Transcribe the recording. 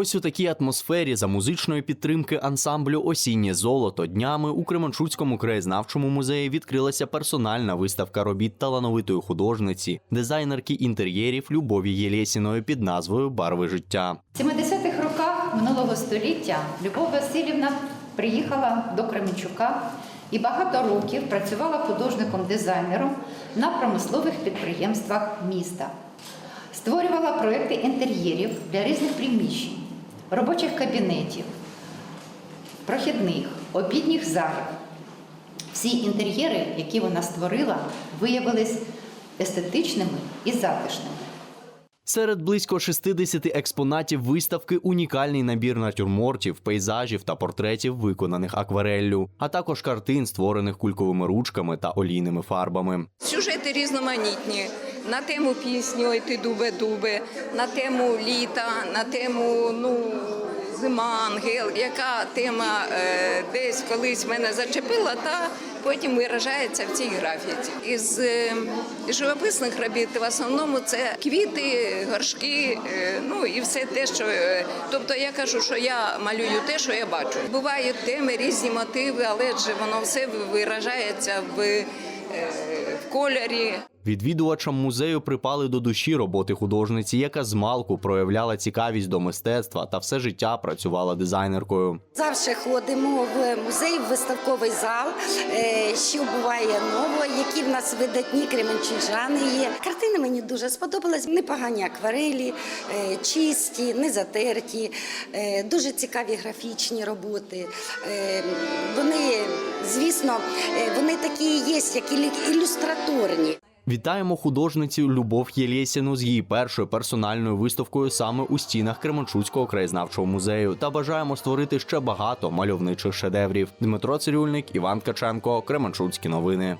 Ось у такій атмосфері за музичної підтримки ансамблю Осіннє золото днями у Кременчуцькому краєзнавчому музеї відкрилася персональна виставка робіт талановитої художниці, дизайнерки інтер'єрів Любові Єлєсіної під назвою Барви життя. В 70-х роках минулого століття Любов Васильівна приїхала до Кременчука і багато років працювала художником-дизайнером на промислових підприємствах міста. Створювала проекти інтер'єрів для різних приміщень, робочих кабінетів, прохідних, обідніх залів. Всі інтер'єри, які вона створила, виявились естетичними і затишними. Серед близько 60 експонатів виставки унікальний набір натюрмортів, пейзажів та портретів, виконаних аквареллю, а також картин, створених кульковими ручками та олійними фарбами. Сюжети різноманітні на тему пісні Ой ти дубе дубе, на тему літа, на тему ну. Зима, ангел, яка тема е, десь колись мене зачепила, та потім виражається в цій графіці. Із е, живописних робіт в основному це квіти, горшки, е, ну і все те, що е, тобто я кажу, що я малюю те, що я бачу. Бувають теми, різні мотиви, але ж воно все виражається в, е, в кольорі. Відвідувачам музею припали до душі роботи художниці, яка змалку проявляла цікавість до мистецтва та все життя працювала дизайнеркою. Завжди ходимо в музей, в виставковий зал, е, що буває нового, які в нас видатні кременчужани є. Картини мені дуже сподобались. Непогані акварелі, е, чисті, не затерті, е, дуже цікаві графічні роботи. Вони, звісно, вони такі є, як ілюстраторні. Вітаємо художницю Любов Єлєсіну з її першою персональною виставкою саме у стінах Кременчуцького краєзнавчого музею та бажаємо створити ще багато мальовничих шедеврів. Дмитро Цирюльник, Іван Каченко, Кременчуцькі новини.